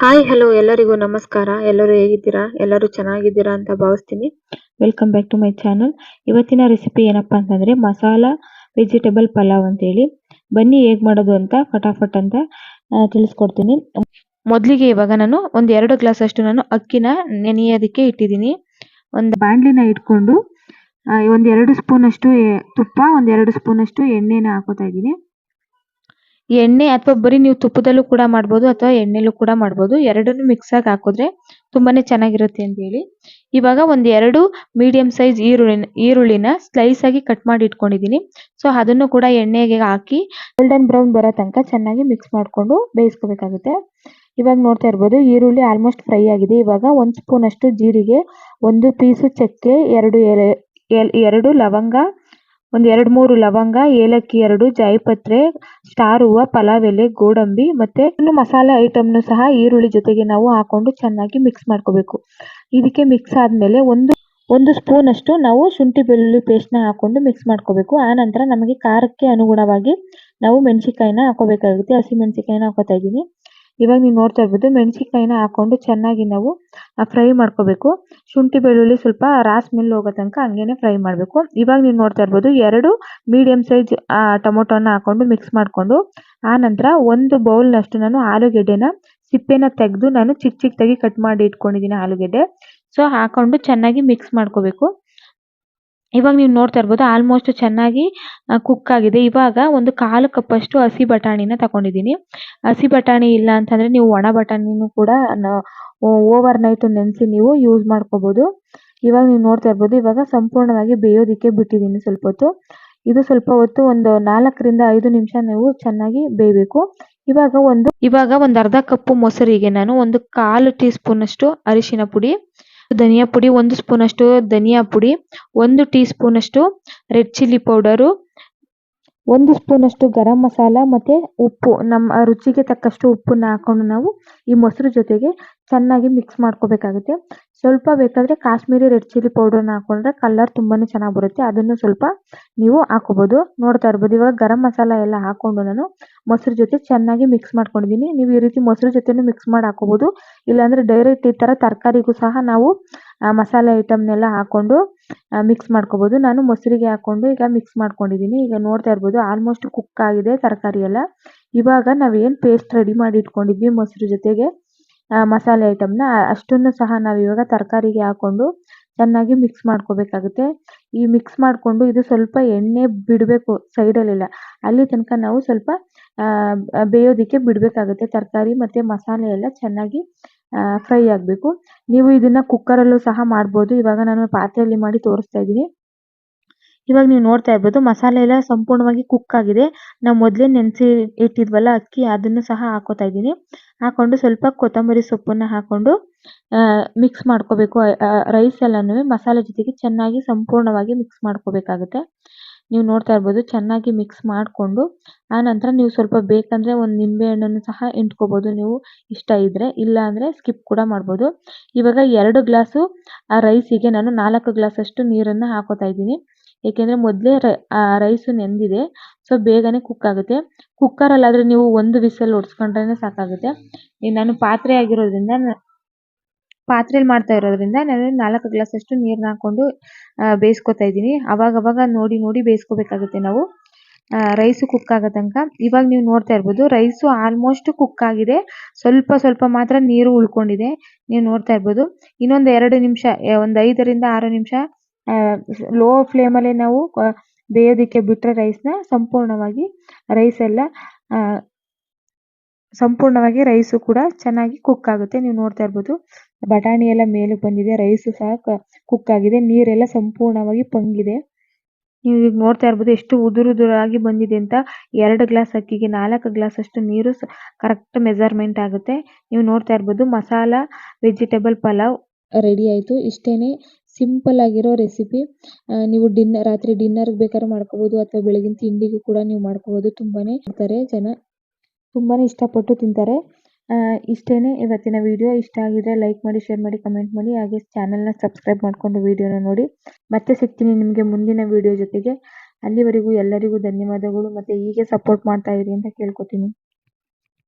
Hi hello ಎಲ್ಲರಿಗೂ ನಮಸ್ಕಾರ. ಎಲ್ಲರೂ ಹೇಗಿದ್ದೀರಾ? ಎಲ್ಲರೂ ಚೆನ್ನಾಗಿದ್ದೀರಾ ಅಂತ ಭಾವಿಸ್ತೀನಿ. Welcome back to my channel ಇವತ್ತಿನ ರೆಸಿಪಿ ಏನಪ್ಪಾ ಅಂತಂದ್ರೆ ಮಸಾಲ ವೆಜಿಟೇಬಲ್ ಪಲಾವ್ ಅಂತ ಹೇಳಿ ಬನ್ನಿ ಹೇಗ್ ಮಾಡೋದು ಅಂತ ಫಟಾಫಟ್ ಅಂತ ತಿಳಿಸ್ಕೊಡ್ತೀನಿ. ಮೊದಲಿಗೆ ಇವಾಗ ನಾನು ಒಂದ್ ಎರಡು ಗ್ಲಾಸ್ ಅಷ್ಟು ನಾನು ಅಕ್ಕಿನ ನೆನೆಯೋದಕ್ಕೆ ಇಟ್ಟಿದ್ದೀನಿ. ಒಂದು ಬಾಣಲಿನ ಇಟ್ಕೊಂಡು ಆ, ಒಂದ್ ಎರಡು ಸ್ಪೂನ್ ಅಷ್ಟು ತುಪ್ಪ ಒಂದ್ ಎರಡು ಸ್ಪೂನ್ ಅಷ್ಟು ಎಣ್ಣೆನ ಹಾಕೋತಾ ಇದ್ದೀನಿ. ಎಣ್ಣೆ ಅಥವಾ ಬರೀ ನೀವು ತುಪ್ಪದಲ್ಲೂ ಕೂಡ ಮಾಡಬಹುದು ಅಥವಾ ಎಣ್ಣೆಲೂ ಕೂಡ ಮಾಡಬಹುದು ಎರಡನ್ನು ಮಿಕ್ಸ್ ಆಗಿ ಹಾಕಿದ್ರೆ ತುಂಬಾನೇ ಚೆನ್ನಾಗಿರುತ್ತೆ ಅಂತ ಹೇಳಿ. ಇವಾಗ ಒಂದ್ ಎರಡು ಮೀಡಿಯಂ ಸೈಜ್ ಈರುಳ್ಳಿ, ಈರುಳ್ಳಿನ ಸ್ಲೈಸ್ ಆಗಿ ಕಟ್ ಮಾಡಿ ಇಟ್ಕೊಂಡಿದ್ದೀನಿ. ಸೊ ಅದನ್ನು ಕೂಡ ಎಣ್ಣೆಗೆ ಹಾಕಿ ಗೋಲ್ಡನ್ ಬ್ರೌನ್ ಬರೋ ತನಕ ಚೆನ್ನಾಗಿ ಮಿಕ್ಸ್ ಮಾಡ್ಕೊಂಡು ಬೇಯಿಸ್ಕೋಬೇಕಾಗುತ್ತೆ. ಇವಾಗ ನೋಡ್ತಾ ಇರ್ಬೋದು, ಈರುಳ್ಳಿ ಆಲ್ಮೋಸ್ಟ್ ಫ್ರೈ ಆಗಿದೆ. ಇವಾಗ ಒಂದ್ ಸ್ಪೂನ್ ಅಷ್ಟು ಜೀರಿಗೆ, ಒಂದು ಪೀಸು ಚಕ್ಕೆ, ಎರಡು ಎರಡು ಲವಂಗ ಒಂದ್ ಎರಡ್ ಮೂರು ಲವಂಗ, ಏಲಕ್ಕಿ ಎರಡು, ಜಾಯಿಪತ್ರೆ, ಸ್ಟಾರ್ ಹೂವ ಪಲಾವ್ ಎಲೆ ಗೋಡಂಬಿ ಮತ್ತೆ ಇನ್ನು ಮಸಾಲೆ ಐಟಮ್ನು ಸಹ ಈರುಳ್ಳಿ ಜೊತೆಗೆ ನಾವು ಹಾಕೊಂಡು ಚೆನ್ನಾಗಿ ಮಿಕ್ಸ್ ಮಾಡ್ಕೋಬೇಕು. ಇದಕ್ಕೆ ಮಿಕ್ಸ್ ಆದ್ಮೇಲೆ ಒಂದು ಒಂದು ಸ್ಪೂನ್ ಅಷ್ಟು ನಾವು ಶುಂಠಿ ಬೆಳ್ಳುಳ್ಳಿ ಪೇಸ್ಟ್ನ ಹಾಕೊಂಡು ಮಿಕ್ಸ್ ಮಾಡ್ಕೋಬೇಕು. ಆ ನಂತರ ನಮಗೆ ಖಾರಕ್ಕೆ ಅನುಗುಣವಾಗಿ ನಾವು ಮೆಣಸಿನಕಾಯಿನ ಹಾಕೋಬೇಕಾಗುತ್ತೆ. ಹಸಿ ಮೆಣಸಿನಕಾಯಿನ ಹಾಕೋತಾ ಇದ್ದೀನಿ. ಇವಾಗ ನೀವು ನೋಡ್ತಾ ಇರ್ಬೋದು ಮೆಣಸಿನಕಾಯಿನ ಹಾಕೊಂಡು ಚೆನ್ನಾಗಿ ನಾವು ಫ್ರೈ ಮಾಡ್ಕೋಬೇಕು. ಶುಂಠಿ, ಬೆಳ್ಳುಳ್ಳಿ ಸ್ವಲ್ಪ ರಾಸ್ ಮಿಲ್ ಹೋಗೋ ತನಕ ಹಂಗೇನೆ ಫ್ರೈ ಮಾಡಬೇಕು. ಇವಾಗ ನೀವು ನೋಡ್ತಾ ಇರ್ಬೋದು ಎರಡು ಮೀಡಿಯಂ ಸೈಜ್ ಟೊಮೊಟೊನ ಹಾಕೊಂಡು ಮಿಕ್ಸ್ ಮಾಡ್ಕೊಂಡು, ಆ ನಂತರ ಒಂದು ಬೌಲ್ನಷ್ಟು ನಾನು ಆಲೂಗೆಡ್ಡೆನ ಸಿಪ್ಪೆನ ತೆಗೆದು ನಾನು ಚಿಕ್ಕ ಚಿಕ್ಕದಾಗಿ ಕಟ್ ಮಾಡಿ ಇಟ್ಕೊಂಡಿದ್ದೀನಿ ಆಲೂಗೆಡ್ಡೆ. ಸೊ ಹಾಕೊಂಡು ಚೆನ್ನಾಗಿ ಮಿಕ್ಸ್ ಮಾಡ್ಕೋಬೇಕು. ಇವಾಗ ನೀವು ನೋಡ್ತಾ ಇರಬಹುದು ಆಲ್ಮೋಸ್ಟ್ ಚೆನ್ನಾಗಿ ಕುಕ್ ಆಗಿದೆ. ಇವಾಗ ಒಂದು ಕಾಲು ಕಪ್ ಅಷ್ಟು ಹಸಿ ಬಟಾಣಿನ ತಗೊಂಡಿದ್ದೀನಿ. ಹಸಿ ಬಟಾಣಿ ಇಲ್ಲ ಅಂತಂದ್ರೆ ನೀವು ಒಣ ಬಟಾಣಿನೂ ಕೂಡ ಓವರ್ ನೈಟ್ ನೆನೆಸಿ ನೀವು ಯೂಸ್ ಮಾಡ್ಕೋಬಹುದು ಇವಾಗ ನೀವು ನೋಡ್ತಾ ಇರಬಹುದು ಇವಾಗ ಸಂಪೂರ್ಣವಾಗಿ ಬೇಯೋದಿಕ್ಕೆ ಬಿಟ್ಟಿದ್ದೀನಿ ಸ್ವಲ್ಪ ಹೊತ್ತು. ಇದು ಸ್ವಲ್ಪ ಹೊತ್ತು ಒಂದು ನಾಲ್ಕರಿಂದ ಐದು ನಿಮಿಷ ನೀವು ಚೆನ್ನಾಗಿ ಬೇಯಬೇಕು. ಇವಾಗ ಒಂದು ಇವಾಗ ಒಂದು ಅರ್ಧ ಕಪ್ಪು ಮೊಸರಿಗೆ ನಾನು ಒಂದು ಕಾಲು ಟೀ ಸ್ಪೂನ್ ಅಷ್ಟು ಅರಿಶಿನ ಪುಡಿ ಧನಿಯಾ ಪುಡಿ ಒಂದು ಸ್ಪೂನ್ ಅಷ್ಟು ಧನಿಯಾ ಪುಡಿ, ಒಂದು ಟೀ ಸ್ಪೂನ್ ಅಷ್ಟು ರೆಡ್ ಚಿಲ್ಲಿ ಪೌಡರ್ ಒಂದು ಸ್ಪೂನ್ ಅಷ್ಟು ಗರಂ ಮಸಾಲಾ ಮತ್ತೆ ಉಪ್ಪು. ನಮ್ಮ ರುಚಿಗೆ ತಕ್ಕಷ್ಟು ಉಪ್ಪನ್ನ ಹಾಕೊಂಡು ನಾವು ಈ ಮೊಸರು ಜೊತೆಗೆ ಚೆನ್ನಾಗಿ ಮಿಕ್ಸ್ ಮಾಡ್ಕೋಬೇಕಾಗುತ್ತೆ. ಸ್ವಲ್ಪ ಬೇಕಾದ್ರೆ ಕಾಶ್ಮೀರಿ ರೆಡ್ ಚಿಲ್ಲಿ ಪೌಡರ್ನ ಹಾಕೊಂಡ್ರೆ ಕಲರ್ ತುಂಬಾನೇ ಚೆನ್ನಾಗಿ ಬರುತ್ತೆ. ಅದನ್ನು ಸ್ವಲ್ಪ ನೀವು ಹಾಕೋಬಹುದು ನೋಡ್ತಾ ಇರ್ಬೋದು. ಇವಾಗ ಗರಂ ಮಸಾಲ ಎಲ್ಲ ಹಾಕೊಂಡು ನಾನು ಮೊಸರು ಜೊತೆ ಚೆನ್ನಾಗಿ ಮಿಕ್ಸ್ ಮಾಡ್ಕೊಂಡಿದ್ದೀನಿ. ನೀವು ಈ ರೀತಿ ಮೊಸರು ಜೊತೆನೂ ಮಿಕ್ಸ್ ಮಾಡಿ ಹಾಕೋಬಹುದು ಇಲ್ಲಾಂದ್ರೆ ಡೈರೆಕ್ಟ್ ಈ ತರ ತರಕಾರಿಗೂ ಸಹ ನಾವು ಮಸಾಲೆ ಐಟಮ್ನೆಲ್ಲ ಹಾಕೊಂಡು ಮಿಕ್ಸ್ ಮಾಡ್ಕೋಬಹುದು ನಾನು ಮೊಸರಿಗೆ ಹಾಕೊಂಡು ಈಗ ಮಿಕ್ಸ್ ಮಾಡ್ಕೊಂಡಿದ್ದೀನಿ. ಈಗ ನೋಡ್ತಾ ಇರ್ಬೋದು ಆಲ್ಮೋಸ್ಟ್ ಕುಕ್ ಆಗಿದೆ ತರಕಾರಿ ಎಲ್ಲ. ಇವಾಗ ನಾವೇನ್ ಪೇಸ್ಟ್ ರೆಡಿ ಮಾಡಿ ಇಟ್ಕೊಂಡಿದ್ವಿ ಮೊಸರು ಜೊತೆಗೆ. ಆ, ಮಸಾಲೆ ನ ಅಷ್ಟನ್ನು ಸಹ ನಾವು ಇವಾಗ ತರಕಾರಿಗೆ ಹಾಕೊಂಡು ಚೆನ್ನಾಗಿ ಮಿಕ್ಸ್ ಮಾಡ್ಕೋಬೇಕಾಗುತ್ತೆ. ಈ ಮಿಕ್ಸ್ ಮಾಡ್ಕೊಂಡು ಇದು ಸ್ವಲ್ಪ ಎಣ್ಣೆ ಬಿಡಬೇಕು ಸೈಡಲ್ಲೆಲ್ಲ ಅಲ್ಲಿ ತನಕ ನಾವು ಸ್ವಲ್ಪ ಆ, ಬೇಯೋದಿಕ್ಕೆ ಬಿಡಬೇಕಾಗುತ್ತೆ ತರಕಾರಿ ಮತ್ತೆ ಮಸಾಲೆ ಎಲ್ಲ ಚೆನ್ನಾಗಿ ಫ್ರೈ ಆಗಬೇಕು. ನೀವು ಇದನ್ನ ಕುಕ್ಕರಲ್ಲೂ ಸಹ ಮಾಡಬಹುದು ಇವಾಗ ನಾನು ಪಾತ್ರೆಯಲ್ಲಿ ಮಾಡಿ ತೋರಿಸ್ತಾ ಇದ್ದೀನಿ. ಇವಾಗ ನೀವು ನೋಡ್ತಾ ಇರ್ಬೋದು ಮಸಾಲೆ ಎಲ್ಲ ಸಂಪೂರ್ಣವಾಗಿ ಕುಕ್ ಆಗಿದೆ. ನಾವು ಮೊದಲೇ ನೆನೆಸಿ ಇಟ್ಟಿದ್ವಲ್ಲ ಅಕ್ಕಿ, ಅದನ್ನು ಸಹ ಹಾಕೋತಾ ಇದ್ದೀನಿ. ಹಾಕೊಂಡು ಸ್ವಲ್ಪ ಕೊತ್ತಂಬರಿ ಸೊಪ್ಪನ್ನ ಹಾಕೊಂಡು ಮಿಕ್ಸ್ ಮಾಡ್ಕೋಬೇಕು. ರೈಸ್ ಎಲ್ಲನೂ ಮಸಾಲೆ ಜೊತೆಗೆ ಚೆನ್ನಾಗಿ ಸಂಪೂರ್ಣವಾಗಿ ಮಿಕ್ಸ್ ಮಾಡ್ಕೋಬೇಕಾಗುತ್ತೆ. ನೀವು ನೋಡ್ತಾ ಇರ್ಬೋದು ಚೆನ್ನಾಗಿ ಮಿಕ್ಸ್ ಮಾಡಿಕೊಂಡು, ಆ ನಂತರ ನೀವು ಸ್ವಲ್ಪ ಬೇಕಂದರೆ ಒಂದು ನಿಂಬೆ ಹಣ್ಣನ್ನು ಸಹ ಇಂಟ್ಕೋಬೋದು ನೀವು ಇಷ್ಟ ಇದ್ದರೆ ಇಲ್ಲ ಅಂದರೆ ಸ್ಕಿಪ್ ಕೂಡ ಮಾಡ್ಬೋದು. ಇವಾಗ ಎರಡು ಗ್ಲಾಸು ಆ ರೈಸಿಗೆ ನಾನು ನಾಲ್ಕು ಗ್ಲಾಸಷ್ಟು ನೀರನ್ನ ಹಾಕೋತಾ ಇದ್ದೀನಿ. ಏಕೆಂದ್ರೆ ಮೊದಲೇ ರೈಸ್ ನೆಂದಿದೆ. ಸೊ ಬೇಗನೆ ಕುಕ್ ಆಗುತ್ತೆ. ಕುಕ್ಕರ್ ಅಲ್ಲಾದ್ರೆ ನೀವು ಒಂದು ವಿಸಲ್ ಹೊಡ್ಸ್ಕೊಂಡ್ರೆ ಸಾಕಾಗುತ್ತೆ. ನಾನು ಪಾತ್ರೆ ಆಗಿರೋದ್ರಿಂದ ಪಾತ್ರೆಯಲ್ಲಿ ಮಾಡ್ತಾ ಇರೋದ್ರಿಂದ ನಾನು ನಾಲ್ಕು ಗ್ಲಾಸ್ ಅಷ್ಟು ಹಾಕ್ಕೊಂಡು ಬೇಯಿಸ್ಕೊತಾ ಇದ್ದೀನಿ. ಅವಾಗ ಅವಾಗ ನೋಡಿ ನೋಡಿ ಬೇಯಿಸ್ಕೋಬೇಕಾಗುತ್ತೆ ನಾವು. ರೈಸ್ ಕುಕ್ ಆಗೋ ತನಕ. ಇವಾಗ ನೀವು ನೋಡ್ತಾ ಇರ್ಬೋದು ರೈಸು ಆಲ್ಮೋಸ್ಟ್ ಕುಕ್ ಆಗಿದೆ. ಸ್ವಲ್ಪ ಸ್ವಲ್ಪ ಮಾತ್ರ ನೀರು ಉಳ್ಕೊಂಡಿದೆ. ನೀವು ನೋಡ್ತಾ ಇರ್ಬೋದು. ಇನ್ನೊಂದು ಎರಡು ನಿಮಿಷ ಒಂದು ಐದರಿಂದ ಆರು ನಿಮಿಷ ಲೋ ಫ್ಲೇಮ್ ಅಲ್ಲಿ ನಾವು ಬೇಯೋದಕ್ಕೆ ಬಿಟ್ರೆ ರೈಸ್ನ ಸಂಪೂರ್ಣವಾಗಿ ರೈಸ್ ಎಲ್ಲ ಆ, ಸಂಪೂರ್ಣವಾಗಿ ರೈಸ್ ಕೂಡ ಚೆನ್ನಾಗಿ ಕುಕ್ ಆಗುತ್ತೆ. ನೀವು ನೋಡ್ತಾ ಇರ್ಬೋದು ಬಟಾಣಿ ಎಲ್ಲ ಮೇಲೆ ಬಂದಿದೆ ರೈಸು ಸಹ ಕುಕ್ ಆಗಿದೆ ನೀರೆಲ್ಲ ಸಂಪೂರ್ಣವಾಗಿ ಪಂಗಿದೆ. ನೀವು ಈಗ ನೋಡ್ತಾ ಇರ್ಬೋದು ಎಷ್ಟು ಉದುರು ಉದುರಾಗಿ ಬಂದಿದೆ ಅಂತ ಎರಡು ಗ್ಲಾಸ್ ಅಕ್ಕಿಗೆ ನಾಲ್ಕು ಗ್ಲಾಸ್ ಅಷ್ಟು ನೀರು ಕರೆಕ್ಟ್ ಮೆಜರ್ಮೆಂಟ್ ಆಗುತ್ತೆ. ನೀವು ನೋಡ್ತಾ ಇರ್ಬೋದು ಮಸಾಲ ವೆಜಿಟೇಬಲ್ ಪಲಾವ್ ರೆಡಿ ಆಯಿತು. ಇಷ್ಟೇನೆ ಸಿಂಪಲ್ ಆಗಿರೋ ರೆಸಿಪಿ. ನೀವು ಡಿನ್ನರ್ ರಾತ್ರಿ ಡಿನ್ನರ್ಗೆ ಬೇಕಾದ್ರೂ ಮಾಡ್ಕೋಬಹುದು ಅಥವಾ ಬೆಳಗಿನ ತಿಂಡಿಗೂ ಕೂಡ ನೀವು ಮಾಡ್ಕೋಬಹುದು ತುಂಬಾನೇ ಇರ್ತಾರೆ ಜನ. ತುಂಬಾನೇ ಇಷ್ಟಪಟ್ಟು ತಿಂತಾರೆ. ಆ, ಇಷ್ಟೇನೆ ಇವತ್ತಿನ ವಿಡಿಯೋ. ಇಷ್ಟ ಆಗಿದ್ರೆ ಲೈಕ್ ಮಾಡಿ ಶೇರ್ ಮಾಡಿ ಕಮೆಂಟ್ ಮಾಡಿ. ಹಾಗೆ ಚಾನೆಲ್ನ ಸಬ್ಸ್ಕ್ರೈಬ್ ಮಾಡ್ಕೊಂಡು ವಿಡಿಯೋನ ನೋಡಿ. ಮತ್ತೆ ಸಿಗ್ತೀನಿ ನಿಮಗೆ ಮುಂದಿನ ವಿಡಿಯೋ ಜೊತೆಗೆ. ಅಲ್ಲಿವರೆಗೂ ಎಲ್ಲರಿಗೂ ಧನ್ಯವಾದಗಳು. ಮತ್ತೆ ಹೀಗೆ ಸಪೋರ್ಟ್ ಮಾಡ್ತಾ ಇರಿ ಅಂತ ಕೇಳ್ಕೊತೀನಿ.